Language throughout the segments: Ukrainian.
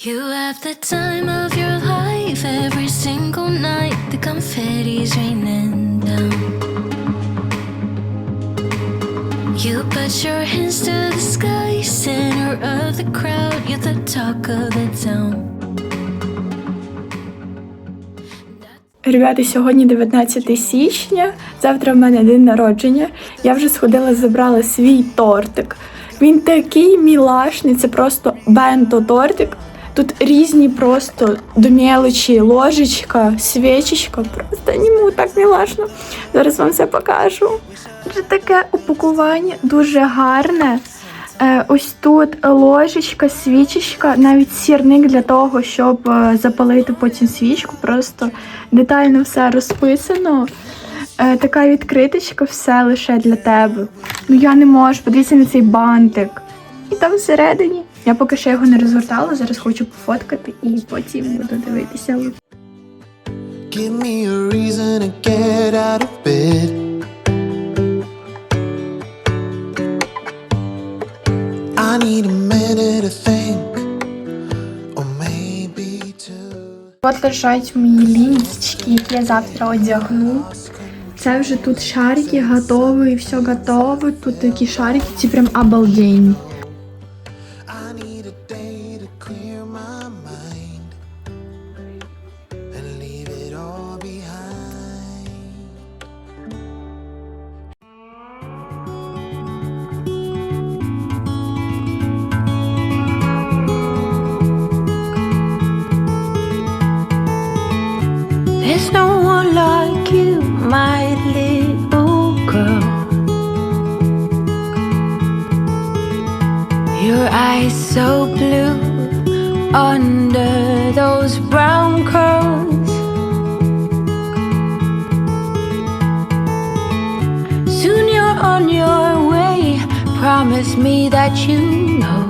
You have the time of your life every single night. The confetti's raining down. You put your hands to the sky, center of the crowd. You're the talk of the town. Ребята, сьогодні 19 січня. Завтра в мене день народження. Я вже сходила, забрала свій тортик. Він такий мілашний, це просто бенто тортик. Тут різні просто до мелочі, ложечка, свічечка. Просто ньому так мілашно. Зараз вам все покажу. Це таке упакування дуже гарне. Е, Ось тут ложечка, свічечка, навіть сірник для того, щоб е, запалити потім свічку. Просто детально все розписано. Е, Така відкриточка, все лише для тебе. Ну я не можу, подивіться на цей бантик. І там всередині. Я поки що його не розгортала, зараз хочу пофоткати і потім буду дивитися. Give me a reason to get out of bed. I need a minute to think, or maybe two. От лежать мої лінічки, які я завтра одягну. Це вже тут шарики готові, все готове. Тут такі шарики, ці прям обалденні. Your eyes so blue under those brown curls. Soon you're on your way. Promise me that you know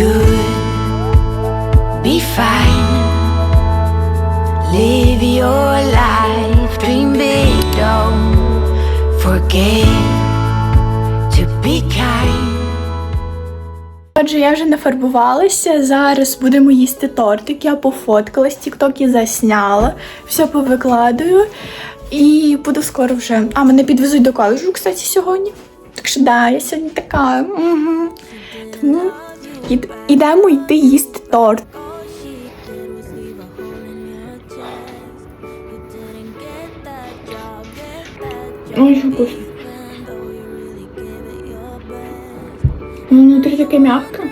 good, be fine. Live your life, dream big, don't forget to be kind. Отже, я вже нафарбувалася. Зараз будемо їсти тортик. Я пофоткалась, тіктоки засняла, все повикладаю. І буду скоро вже. А мене підвезуть до коледжу, кстати, сьогодні. Так що да, я сьогодні така. Угу. Тому ід- ідемо йти їсти торт. Ой, що вкусно. Ну, Внутрі таке м'яке.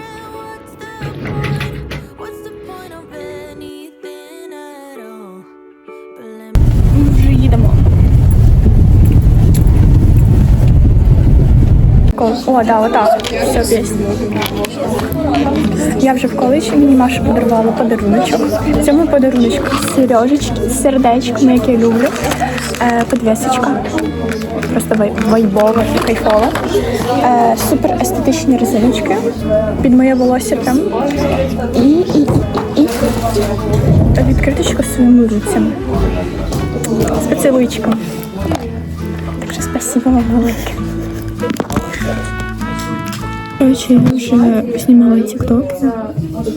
Ми вже їдемо. О, да, отак. Все, пісня. Я вже в коледжі, мені Маша подарувала подаруночок. В цьому подаруночку сережечки з сердечками, які я люблю. Е, подвісочка. Просто вай- вайбова і кайфова. Е, супер естетичні резиночки під моє волосся прям. І, і, і, і, відкриточка з своїми руцями. З поцілуйчиком. Так що спасибо вам велике. Коротше, я вже знімала тіктоки,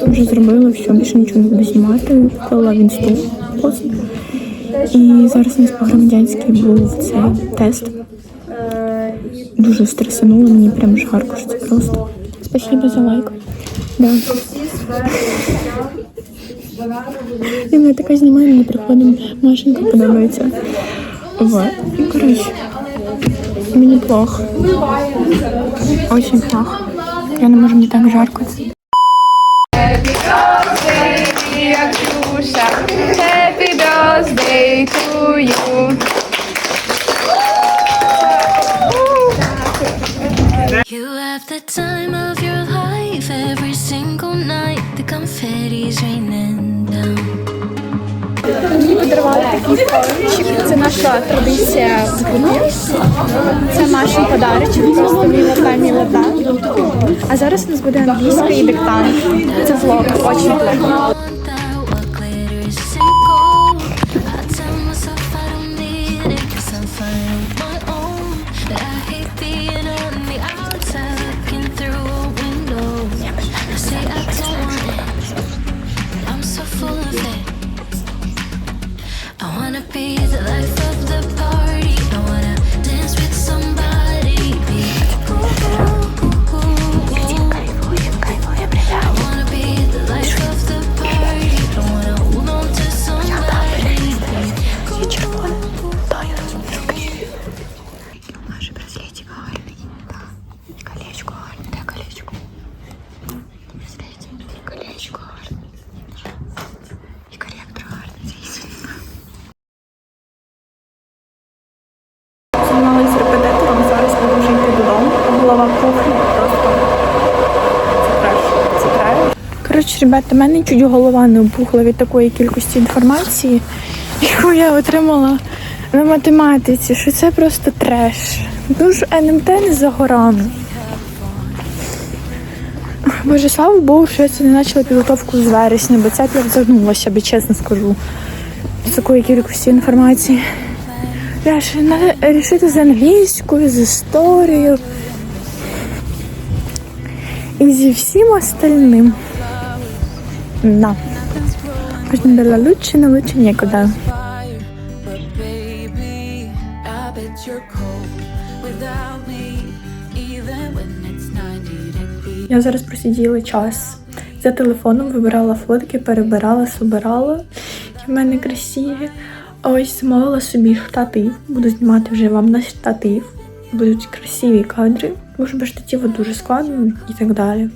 вже зробила все, більше нічого не буду знімати, вклала в пост. І зараз у нас по громадянській був цей тест. Дуже стресануло, мені прям жарко, що це просто. Спасибо за лайк. Да. Вона така знімає, мені приходить, Машенька подобається. Вот. І коротше, мені плохо. Очень плохо. Я не можу, мені так жарко. Happy birthday to you. You have the time of your life every single night. The confetti's raining down. Подарували такий пончик. Це наша традиція в групі. Це наш подарочок. Просто мілота, мілота. А зараз у нас буде англійський диктант. Це влог, очень класно. Коротше, ребята, в мене чуть голова не опухла від такої кількості інформації, яку я отримала на математиці, що це просто треш. Дуже НМТ не за горами. Боже, слава Богу, що я це не почала підготовку з вересня, бо це б загнулася, би чесно скажу. З такої кількості інформації. Ще треба рішити з англійською, з історією. І зі всім остальним. Да. Потім дала лучше, но лучше некуда. fire, but baby, I bet you're cold without me, even when it's 90 degrees. Я зараз просиділа час. За телефоном вибирала фотки, перебирала, собирала. Які в мене красиві. Ось замовила собі штатив. Буду знімати вже вам на штатив. Будуть красиві кадри. Може без штативу дуже складно і так далі.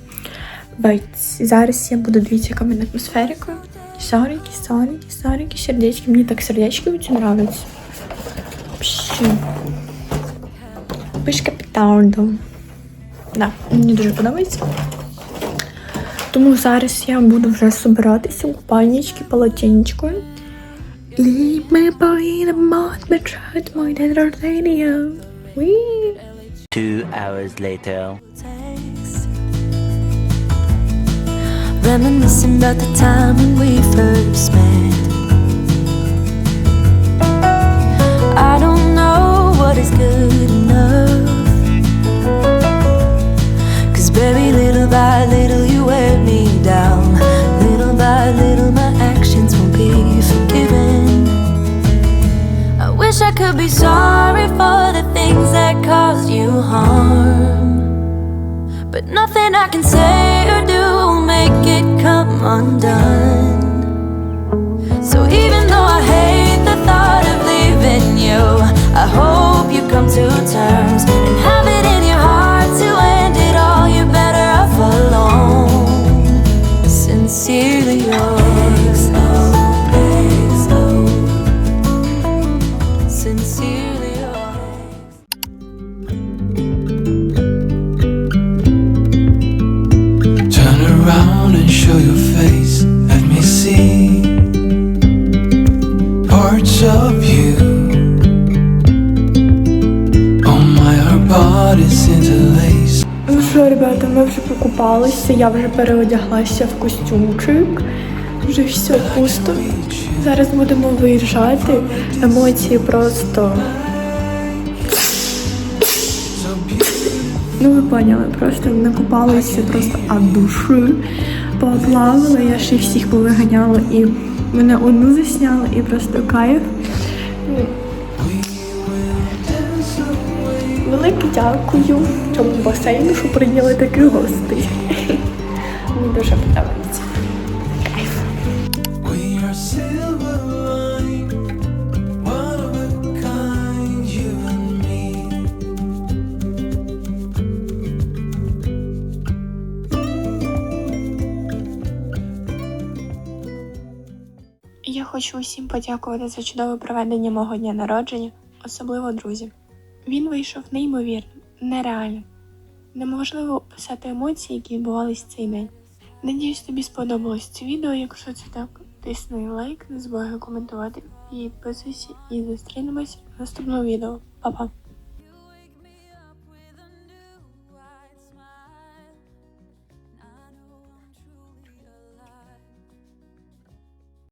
Бать, зараз я буду в мене атмосферика. Сарики, сарики, сарики, сердечки. Мені так сердечки очень нравятся. Вообще. Пишка петарду. Да, мені дуже подобається. Тому зараз я буду вже собиратися у панічки, полотенечко. Leave me by the mouth, but try to my dead radio. Wee. Two hours later. Reminiscing about the time when we first met. I don't know what is good enough. Cause baby, little by little, you wear me down. Little by little, my actions won't be forgiven. I wish I could be sorry for the things that caused you harm. But nothing I can say or do make it come undone. So even though I hate the thought of leaving you, I hope you come to terms and have покупалися, я вже переодяглася в костюмчик. Вже все пусто. Зараз будемо виїжджати. Емоції просто. Ну, ви поняли, просто накупалися просто від душі. Поплавала, я ще всіх повиганяла і мене одну засняла і просто кайф. Дякую цьому басейну, що прийняли таких гостей. Мені дуже подобається. Я хочу усім подякувати за чудове проведення мого дня народження, особливо друзям. Він вийшов неймовірним, нереальним. Неможливо описати емоції, які відбувалися цей день. Надіюсь, тобі сподобалось це відео. Якщо це так, тисни лайк, не забувай коментувати, підписуйся і зустрінемось в наступному відео. Па-па!